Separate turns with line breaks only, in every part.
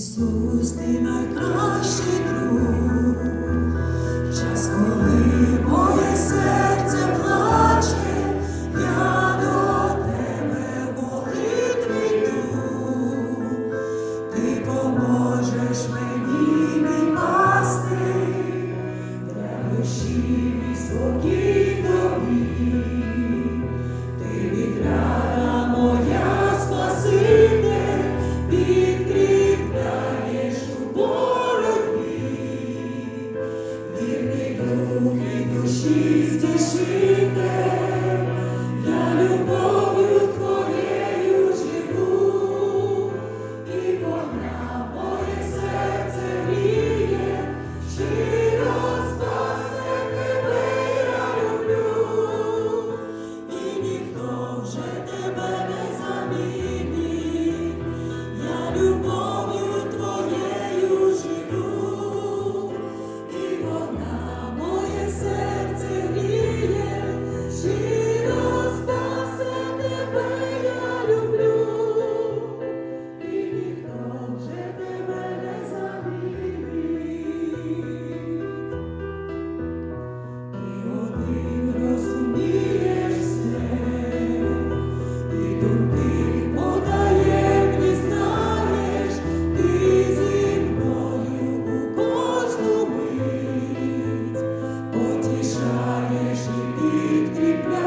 Ісус, ти найкращий друг, потішаєш і підкріпляєш,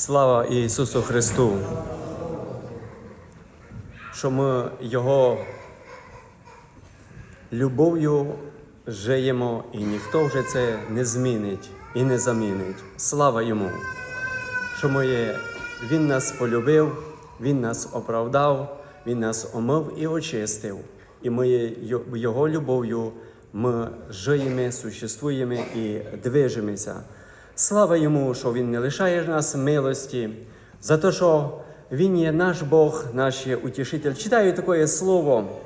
Слава Ісусу Христу! Що ми Його любов'ю жиємо, і ніхто вже це не змінить і не замінить. Слава Йому! Що ми Він нас полюбив, Він нас оправдав, Він нас омив і очистив. І ми Його любов'ю ми живемо, существуємо і движемося. Слава йому, що Він не лишає нас милості, за те, що Він є наш Бог, наш є утішитель. Читаю таке слово.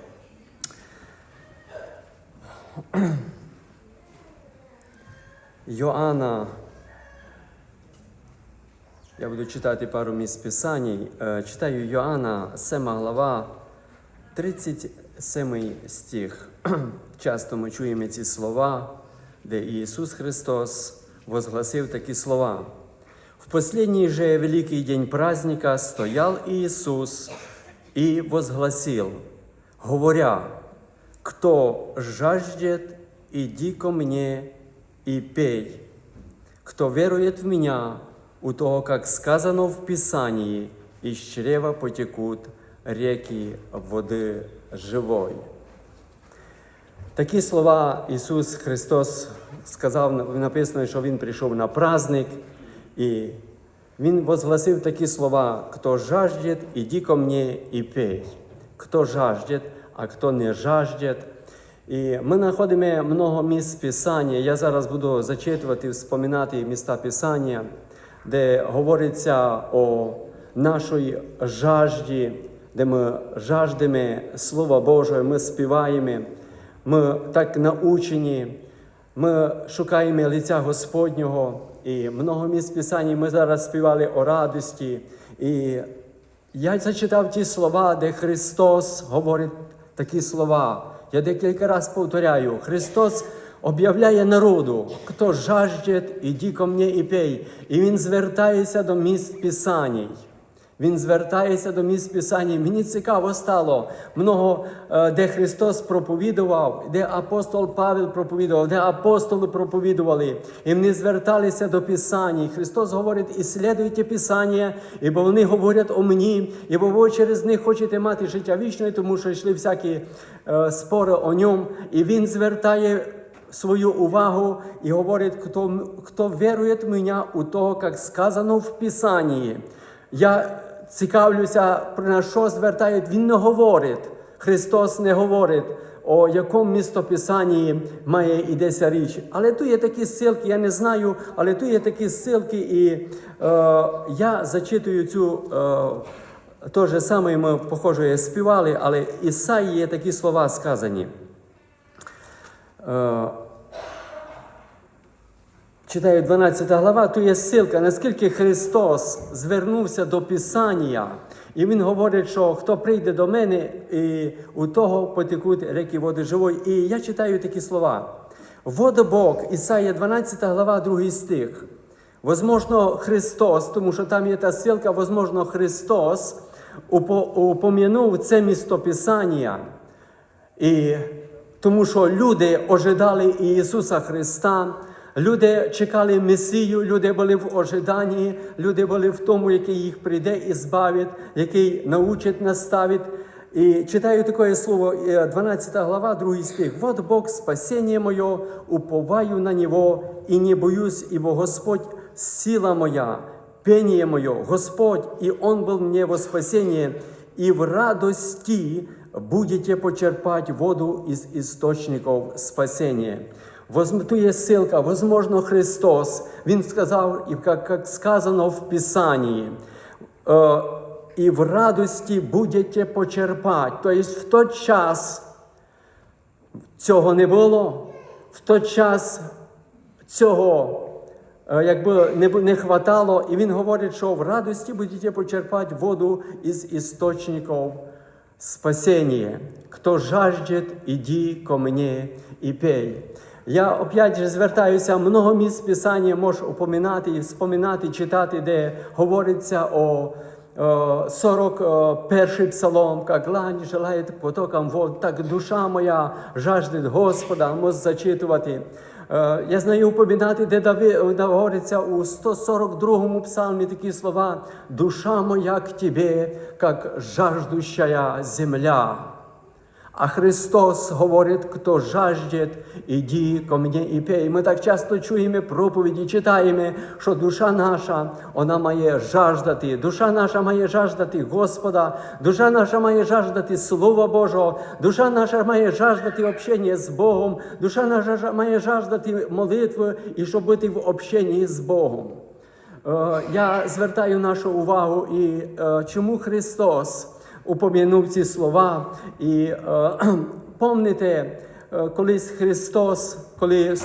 Йоанна. Я буду читати пару місць Писань. Е, Читаю Йоанна, 7 глава, 37 стих. Часто ми чуємо ці слова, де Ісус Христос возгласив такі слова. В последний же великий день праздника стоял Иисус и возгласил, говоря, «Кто жаждет, иди ко мне и пей. Кто верует в Меня, у того, как сказано в Писании, из чрева потекут реки води живої». Такі слова Ісус Христос сказав, написано, що Він прийшов на праздник, і Він возгласив такі слова: хто жаждет, іди ко мне і пей. Хто жаждет, а хто не жаждет. І ми знаходимо много місць Писання. Я зараз буду зачитувати, вспоминати міста Писання, де говориться о нашій жажді, де ми жаждемо Слова Божого, ми співаємо. Ми так научені, ми шукаємо лиця Господнього, і много місць Писання ми зараз співали о радості. І я зачитав ті слова, де Христос говорить такі слова. Я декілька разів повторяю, Христос об'являє народу, хто жаждет, іди ко мне і пей. І Він звертається до місць Писаній. Він звертається до місць Писання. Мені цікаво стало много, е, де Христос проповідував, де апостол Павел проповідував, де апостоли проповідували. І вони зверталися до Писання. Христос говорить: іслідуйте Писання, ібо вони говорять о мені, ібо ви через них хочете мати життя вічне, тому що йшли всякі е, спори о ньому. І він звертає свою увагу і говорить, хто, хто вірує в мене у того, як сказано в Писанні. Я цікавлюся, про на що звертають. Він не говорить. Христос не говорить, о якому містописанні має йдеться річ. Але тут є такі ссылки, я не знаю, але тут є такі ссылки, і е, я зачитую цю. Е, то же саме ми, похоже, співали, але Ісаї є такі слова сказані. Е, Читаю 12 глава, тут є ссылка, наскільки Христос звернувся до Писання, і Він говорить, що хто прийде до мене, і у того потекуть реки води живої. І я читаю такі слова. Водобок, Ісая 12 глава, 2 стих. Возможно, Христос, тому що там є та ссылка, возможно, Христос упо- упомянув це містописання. І тому що люди ожидали Ісуса Христа, люди чекали Месію, люди були в ожиданні, люди були в тому, який їх прийде і збавить, який научить, наставить. І читаю таке слово, е, 12 глава, 2 стих. «Вот Бог спасение мое, уповаю на Него, и не боюсь, ибо Господь сила моя, пение мое, Господь, и Он был мне во спасение, и в радости будете почерпать воду из источников спасения. Тут є ссылка, возможно, Христос. Він сказав, і як, сказано в Писанні, е, і в радості будете почерпати. Тобто в той час цього не було, в той час цього е, якби не, не хватало, і він говорить, що в радості будете почерпати воду із істочників спасения. Кто жаждет, иди ко мне и пей. Я опять же звертаюся, много місць Писання можеш упоминати і вспоминати, читати, де говориться о, о 41 псалом, как глань желает потоком вод, так душа моя жаждет Господа, може зачитувати. Е, Я знаю упоминати, де говориться у 142 псалмі такі слова «Душа моя к тебе, как жаждущая земля». А Христос говорить, хто жаждет, іди ко мені і пей. Ми так часто чуємо проповіді, читаємо, що душа наша, вона має жаждати. Душа наша має жаждати Господа, душа наша має жаждати Слова Божого, душа наша має жаждати общення з Богом, душа наша має жаждати молитви і щоб бути в общенні з Богом. Е, Я звертаю нашу увагу, і е, чому Христос упомянув ці слова. І е, помните, е, колись Христос, коли е,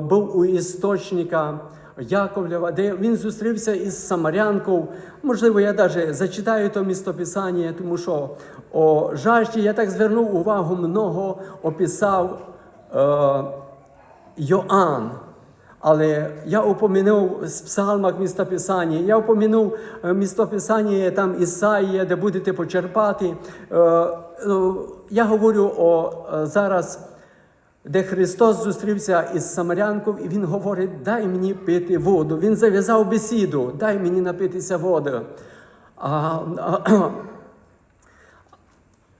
був у істочника Яковлєва, де він зустрівся із Самарянкою. Можливо, я навіть зачитаю то містописання, тому що о жажді я так звернув увагу, много описав е, Йоанн. Але я упомянув з псалмах містописання, я упомянув е, містописання там Ісаїя, де будете почерпати. Е, е, Я говорю о зараз, де Христос зустрівся із Самарянкою, і Він говорить: дай мені пити воду. Він зав'язав бесіду, дай мені напитися води.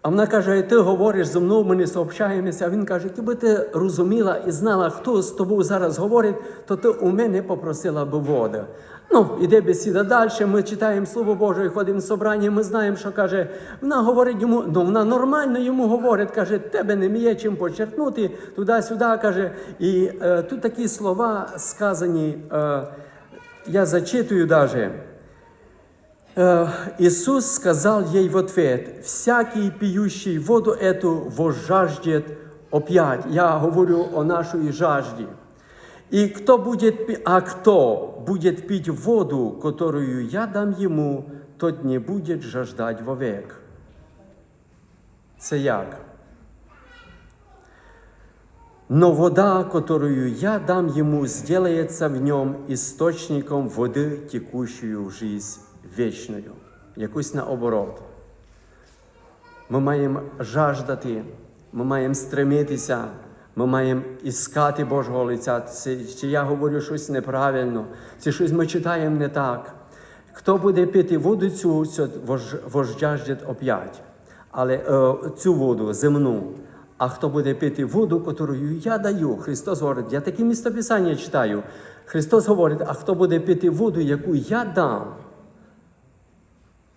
А, вона каже, ти говориш зі мною, ми не сообщаємося. А він каже, якби ти розуміла і знала, хто з тобою зараз говорить, то ти у мене попросила би води. Ну, іде бесіда далі, ми читаємо Слово Боже, і ходимо в собрання, ми знаємо, що каже, вона говорить йому, ну вона нормально йому говорить, каже, тебе не є чим почерпнути, туди-сюди, каже. І е, тут такі слова сказані, е, я зачитую навіть. Э, Иисус сказал ей в ответ, «Всякий, пьющий воду эту, возжаждет опять». Я говорю о нашей жажде. И кто будет, пи- а кто будет пить воду, которую я дам ему, тот не будет жаждать вовек. Це як? Но вода, которую я дам ему, сделается в нем источником воды, текущую в жизнь вечную. якусь наоборот. Ми маємо жаждати, ми маємо стремитися, ми маємо іскати Божого лиця. Це, чи я говорю щось неправильно, чи щось ми читаємо не так. Хто буде пити воду цю, цю вож- оп'ять, але е, цю воду земну. А хто буде пити воду, яку я даю, Христос говорить, я таке містописання читаю. Христос говорить, а хто буде пити воду, яку я дам,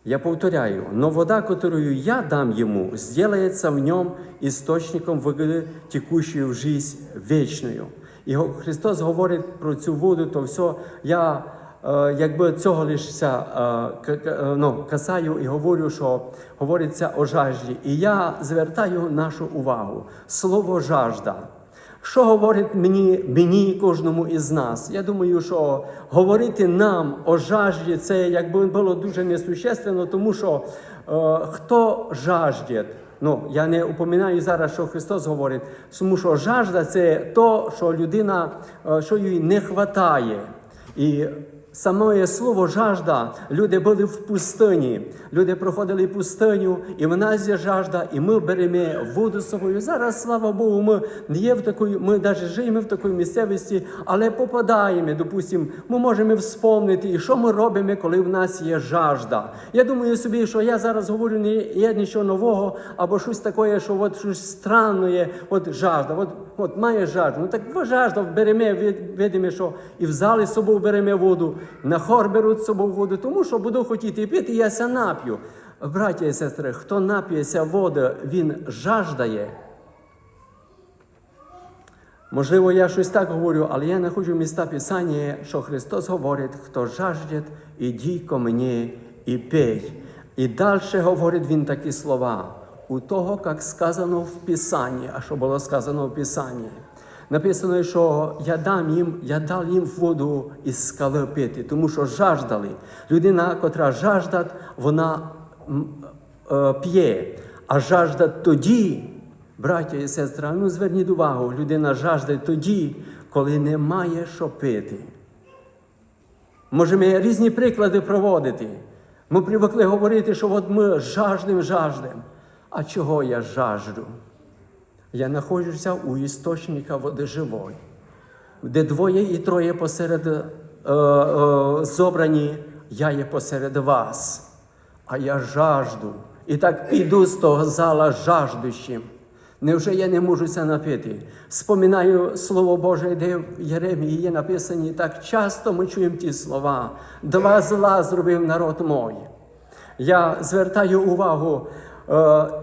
я повторяю, но вода, которую я дам ему, сделается в нем источником воды, текущей в жизнь вечную. І Христос говорить про цю воду, то все, я е, якби цього лишся е, е, ну, касаю і говорю, що говориться о жажді. І я звертаю нашу увагу. Слово жажда. Що говорить мені, мені кожному із нас? Я думаю, що говорити нам о жажді це якби було дуже несущественно, тому що е, хто жаждет, ну я не упоминаю зараз, що Христос говорить, тому що жажда це то, що людина, е, що їй не вистачає. І Саме слово жажда, люди були в пустині, люди проходили пустиню, і в нас є жажда, і ми беремо воду з собою. Зараз, слава Богу, ми не є в такої, ми навіть живемо в такій місцевості, але попадаємо, допустимо, ми можемо вспомнити, і що ми робимо, коли в нас є жажда. Я думаю собі, що я зараз говорю не є нічого нового, або щось таке, що от щось странне, от жажда, от, от має жажду. Ну так жажда беремо, видимо, що і в залі з собою беремо воду, на хор беруть з собою воду, тому що буду хотіти пити, я ся нап'ю. Браття і сестри, хто нап'ється води, він жаждає. Можливо, я щось так говорю, але я знаходжу міста Писання, що Христос говорить, хто жаждет, іди ко мені і пей. І далі говорить він такі слова. У того, як сказано в Писанні, а що було сказано в Писанні. Написано, що я дам їм, я дав їм воду із скали пити, тому що жаждали. Людина, котра жаждать, вона е, п'є, а жаждать тоді, Браття і сестра, ну зверніть увагу, людина жажде тоді, коли немає що пити. Можемо різні приклади проводити. Ми привикли говорити, що от ми жаждем, жаждем. А чого я жажду? Я знаходжуся у істочника води живої, де двоє і троє посеред е, е, зобрані, я є посеред вас, а я жажду. І так піду з того зала жаждущим. Невже я не можу це напити? Споминаю Слово Боже, де в Єремії є написані, так часто ми чуємо ті слова. Два зла зробив народ мой. Я звертаю увагу. Е,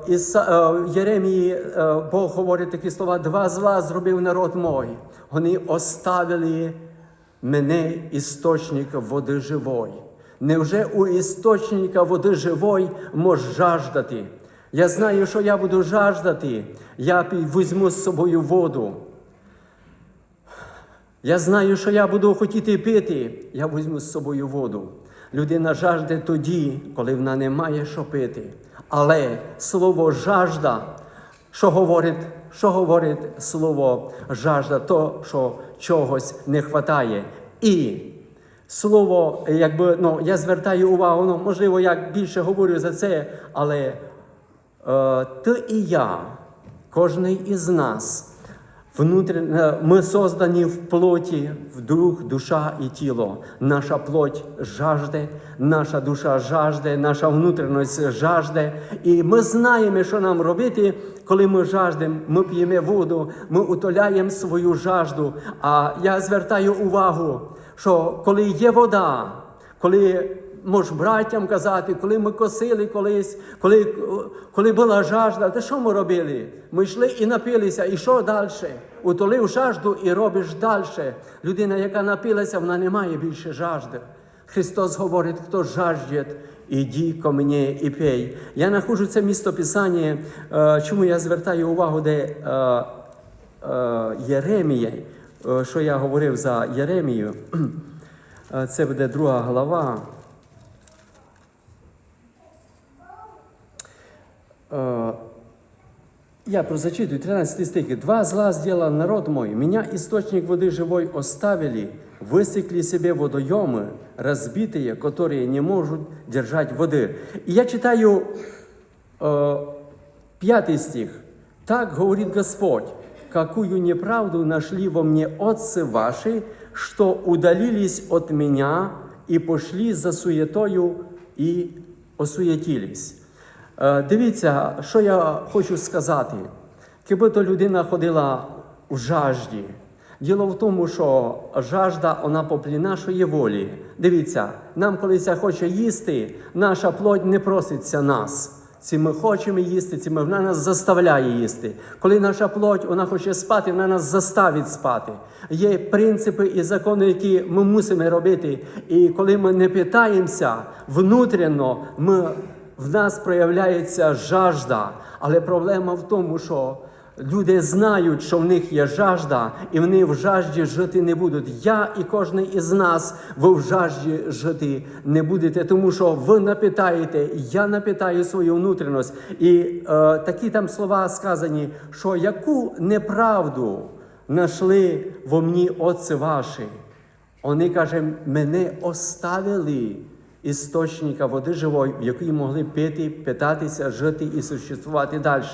е, Єремії е, Бог говорить такі слова: два зла зробив народ мой. Вони оставили мене істочник води живої. Невже у істочника води живої мож жаждати? Я знаю, що я буду жаждати, я візьму з собою воду. Я знаю, що я буду хотіти пити, я візьму з собою воду. Людина жажде тоді, коли вона не має що пити. Але слово жажда, що говорить, що говорить слово жажда, то, що чогось не вистачає. І слово, якби ну, я звертаю увагу, ну, можливо, я більше говорю за це, але е, ти і я, кожен із нас. Внутрішне, ми создані в плоті, в дух, душа і тіло. Наша плоть жажде, наша душа жажде, наша внутрішність жажде. І ми знаємо, що нам робити, коли ми жаждемо, ми п'ємо воду, ми утоляємо свою жажду. А я звертаю увагу, що коли є вода, коли Мож братям казати, коли ми косили колись, коли, коли була жажда, то що ми робили? Ми йшли і напилися, і що далі? Утолив жажду і робиш далі. Людина, яка напилася, вона не має більше жажди. Христос говорить, хто жаждет, іди ко мені і пей. Я знаходжу це місто Писання, е, чому я звертаю увагу, де е, е, Єремія, що я говорив за Єремію. Це буде друга глава. Я прозачитываю 13 стих. «Два зла сделал народ мой, меня источник воды живой оставили, высекли себе водоемы, разбитые, которые не могут держать воды. И я читаю э, пятый стих. Так говорит Господь, какую неправду нашли во мне отцы ваши, что удалились от меня и пошли за суетою і осуєтілись. Е, Дивіться, що я хочу сказати. Якби то людина ходила в жажді. Діло в тому, що жажда вона поплі нашої волі. Дивіться, нам колись хоче їсти, наша плоть не проситься нас. Ці ми хочемо їсти, ці ми вона нас заставляє їсти. Коли наша плоть вона хоче спати, вона нас заставить спати. Є принципи і закони, які ми мусимо робити. І коли ми не питаємося внутрішньо, ми, в нас проявляється жажда. Але проблема в тому, що Люди знають, що в них є жажда, і вони в жажді жити не будуть. Я і кожен із нас, ви в жажді жити не будете, тому що ви напитаєте, я напитаю свою внутрішність. І е, такі там слова сказані, що яку неправду знайшли во мені отці ваші. Вони каже, мене оставили істочника води живої, в якій могли пити, питатися, жити і существувати далі.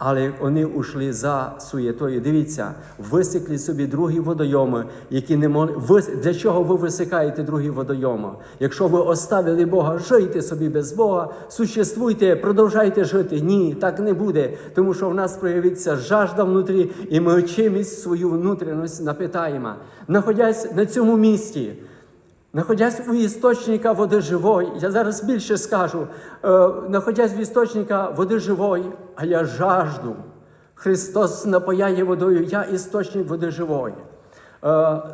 Але вони ушли за суєтою. Дивіться, висекли собі другі водойоми, які не могли. Ви... Для чого ви висикаєте другі водойоми? Якщо ви оставили Бога, жийте собі без Бога, существуйте, продовжайте жити. Ні, так не буде. Тому що в нас проявиться жажда внутрі, і ми чимось свою внутрішність напитаємо. Находясь на цьому місці. Находясь у істочника води живої, я зараз більше скажу, е, находясь в істочника води живої, а я жажду. Христос напояє водою, я істочник води живої. Е,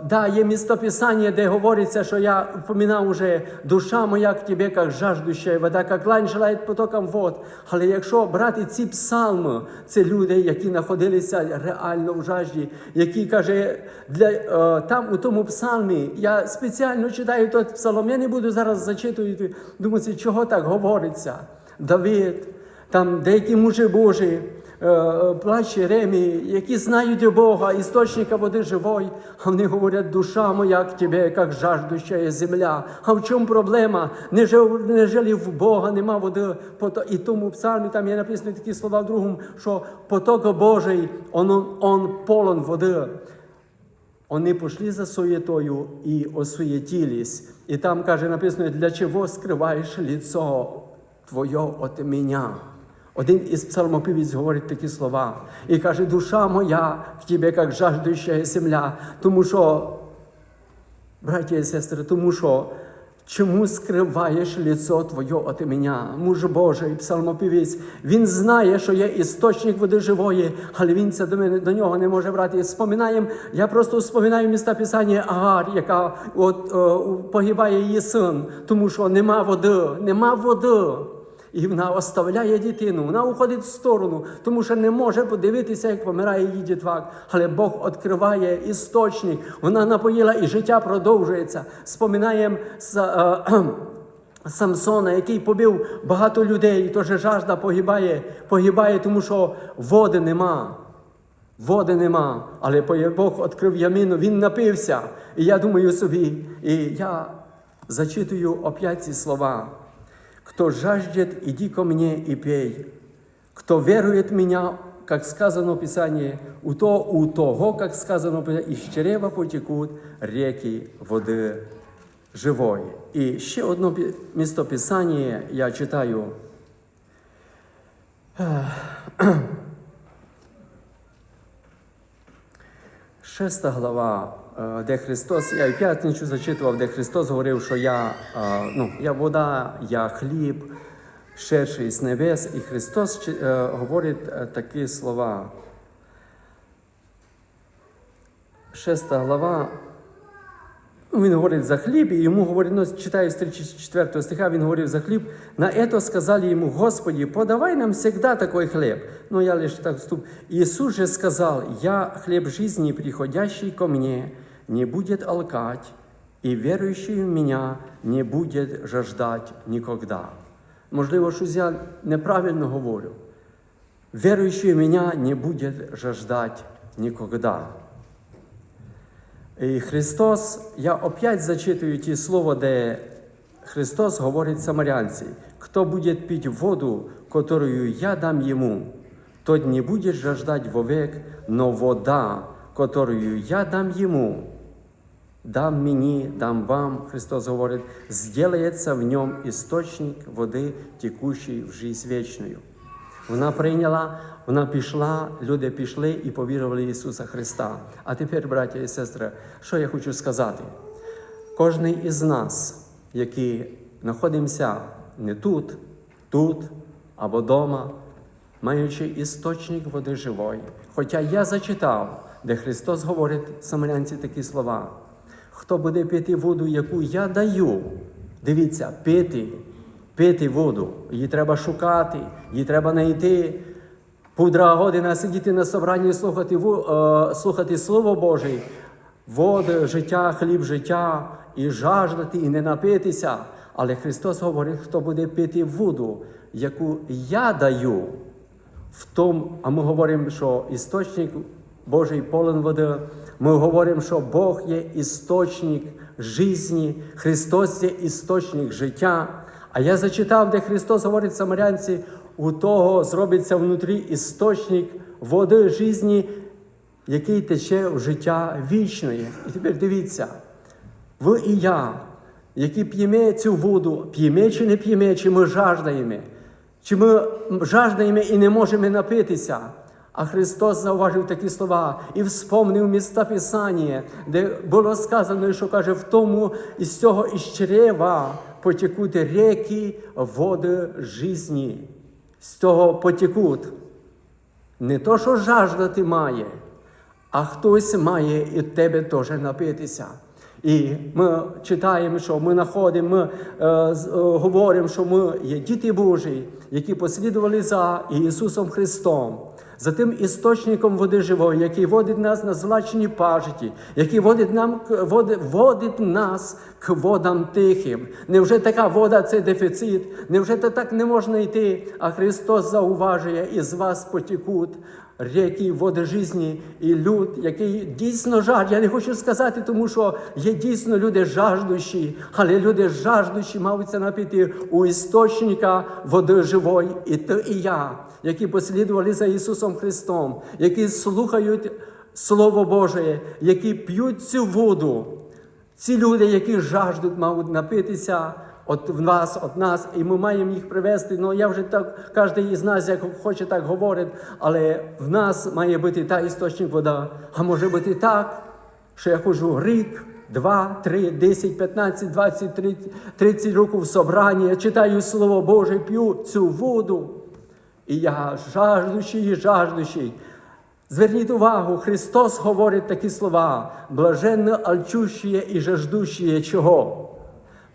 да, є містописання, де говориться, що я упоминав уже душа моя к тебе, як жаждущая вода, як лань желає потоком вод. Але якщо брати ці псалми, це люди, які знаходилися реально в жажді, які каже, для, е, там у тому псалмі, я спеціально читаю той псалом, я не буду зараз зачитувати, думати, чого так говориться. Давид, там деякі мужі Божі, плач Єремії, які знають Бога, істочника води живої, а вони говорять, душа моя к тебе, як жаждущая земля. А в чому проблема? Неже- Нежели в Бога нема води. І тому в псалмі там є написано такі слова в другому, що поток Божий, он, он полон води. Вони пішли за суєтою і осуєтились. І там каже, написано, для чого скриваєш лицо твоє от мене? Один із псалмопівець говорить такі слова. І каже, душа моя к тебе, як жаждущая земля. Тому що, браті і сестри, тому що чому скриваєш лицо твоє от мене? Муж Божий, псалмопівець, він знає, що є істочник води живої, але він це до мене до нього не може брати. Споминаємо, я просто споминаю міста Писання Агар, яка от, е, погибає її син, тому що нема води, нема води. І вона оставляє дитину, вона уходить в сторону, тому що не може подивитися, як помирає її дітвак. Але Бог відкриває істочник, вона напоїла і життя продовжується. Споминаємо е, Самсона, який побив багато людей, і теж жажда погибає, погибає, тому що води нема. Води нема, але Бог відкрив ямину, він напився. І я думаю собі, і я зачитую опять ці слова. Кто жаждет, иди ко мне и пей. Кто верует в меня, как сказано в Писании, у, то, у того, как сказано в Писании, из чрева потекут реки води живої. І ще одне містописання я читаю. Шеста глава, де Христос, я в п'ятницю зачитував, де Христос говорив, що я, е, ну, я вода, я хліб, шедший з небес. І Христос е, говорить е, такі слова. Шеста глава. Ну, Він говорить за хліб, і йому говорить, ну, читаю з 34 стиха, він говорив за хліб. На это сказали ему, Господи, подавай нам всегда такой хлеб. Ну, я лишь так вступ. Иисус же сказал, я хлеб жизни, приходящий ко мне, не будет алкать, и верующий в меня не будет жаждать никогда. Можливо, щось я неправильно говорю. Верующий в меня не будет жаждать никогда. І Христос, я опять зачитую ті слова, де Христос говорить самарянці, хто буде пить воду, которую я дам ему, тот не будет жаждать вовек, но вода, которую я дам ему, дам мені, дам вам, Христос говорить, сделается в нем істочник води, текущий в жизнь вічною. Вона прийняла, вона пішла, люди пішли і повірували в Ісуса Христа. А тепер, браття і сестри, що я хочу сказати? Кожний із нас, які знаходимося не тут, тут або вдома, маючи істочник води живої. Хоча я зачитав, де Христос говорить самарянці такі слова. Хто буде пити воду, яку я даю, дивіться, пити, пити воду. Її треба шукати, її треба знайти. Пудра година сидіти на собранні, слухати, е, слухати Слово Боже, води, життя, хліб життя, і жаждати, і не напитися. Але Христос говорить, хто буде пити воду, яку я даю, в тому, а ми говоримо, що істочник Божий полон води. Ми говоримо, що Бог є істочник житті, Христос є істочник життя. А я зачитав, де Христос говорить самарянці, у того зробиться внутрі істочник води житті, який тече в життя вічної. І тепер дивіться, ви і я, які п'ємо цю воду, п'ємо чи не п'ємо, чи ми жаждаємо, чи ми жаждаємо і не можемо напитися. А Христос зауважив такі слова і вспомнив міста Писання, де було сказано, що каже, в тому із цього із чрева потекуть реки води житті. З того потекуть. Не то, що жаждати має, а хтось має і тебе теж напитися. І ми читаємо, що ми знаходимо, ми е, е, говоримо, що ми є діти Божі, які послідували за Ісусом Христом, за тим істочником води живої, який водить нас на злачні пажиті, який водить, нам, водить, водить нас к водам тихим. Невже така вода це дефіцит? Невже то так не можна йти? А Христос зауважує, із вас потікуть ріки води житті і люд, який дійсно жажд. Я не хочу сказати, тому що є дійсно люди жаждущі, але люди жаждущі маються напити у істочника води живої, і ти, і я, які послідували за Ісусом Христом, які слухають Слово Боже, які п'ють цю воду. Ці люди, які жаждуть, мають напитися от в нас, от нас, і ми маємо їх привести. Ну я вже так, кожен із нас, як хоче, так говорить, але в нас має бути та істочник вода. А може бути так, що я ходжу рік, два, три, десять, п'ятнадцять, двадцять, тридцять, років в я читаю Слово Боже, п'ю цю воду. І я жаждущий і жаждущий. Зверніть увагу, Христос говорить такі слова: блаженно алчущие і жаждущие чого?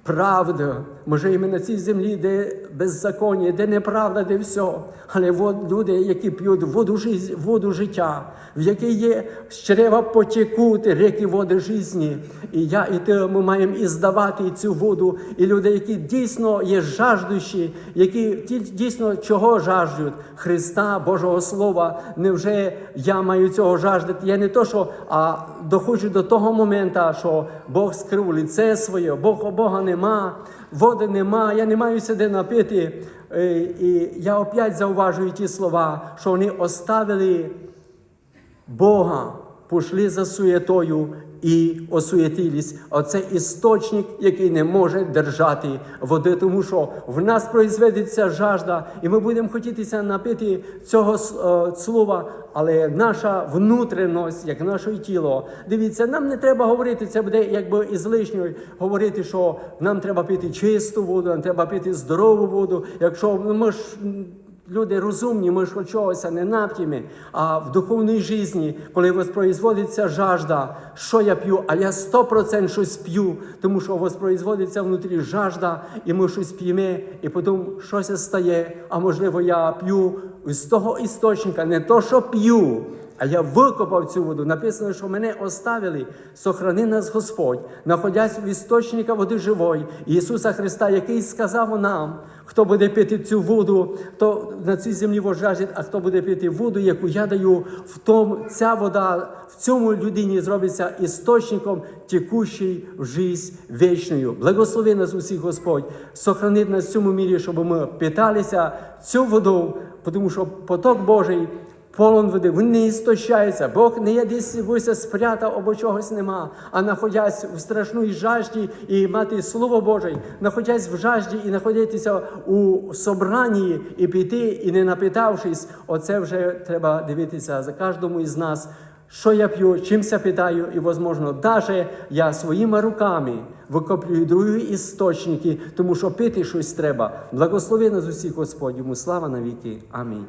Правда. Ми живемо на цій землі, де беззаконня, де неправда, де все. Але люди, які п'ють воду, воду життя, в якій є з чрева потекуть реки води житті. І я, і ти, ми маємо і здавати цю воду. І люди, які дійсно є жаждущі, які дійсно чого жаждуть? Христа, Божого Слова. Невже я маю цього жаждати? Я не то, що а доходжу до того моменту, що Бог скрив лице своє, Бог Бога нема, води нема, я не маю сюди напити. Е, І я опять зауважую ті слова, що вони оставили Бога, пішли за суєтою і осуєтились. Оце істочник, який не може держати води, тому що в нас произведеться жажда, і ми будемо хотітися напити цього е, слова, але наша внутрішність, як наше тіло, дивіться, нам не треба говорити, це буде якби із лишньою говорити, що нам треба пити чисту воду, нам треба пити здорову воду. Якщо ну, ми ж Люди розумні, ми ж чогось не нап'ємо, а в духовній житті, коли воспроизводиться жажда, що я п'ю, а я 100% щось п'ю, тому що воспроизводиться внутрі жажда, і ми щось п'ємо, і потім щось стає, а можливо, я п'ю з того істочника, не то, що п'ю, а я викопав цю воду. Написано, що мене оставили, сохрани нас Господь, находясь в істочника води живої, Ісуса Христа, який сказав нам, хто буде пити цю воду, то на цій землі вожажить, а хто буде пити воду, яку я даю, в тому ця вода в цьому людині зробиться істочником текущий в жизнь вічною. Благослови нас усіх Господь, сохрани нас в цьому мірі, щоб ми питалися цю воду, тому що поток Божий. Полон води, він не істощається. Бог не є десь якось спрятав або чогось нема, а находясь в страшній жажді і мати Слово Боже, находясь в жажді і знаходитися у собранні і піти, і не напитавшись, оце вже треба дивитися за кожному із нас. Що я п'ю, чимся питаю, і, возможно, даже я своїми руками викоплюю другі істочники, тому що пити щось треба. Благослови нас усіх Господь, йому слава навіки. Амінь.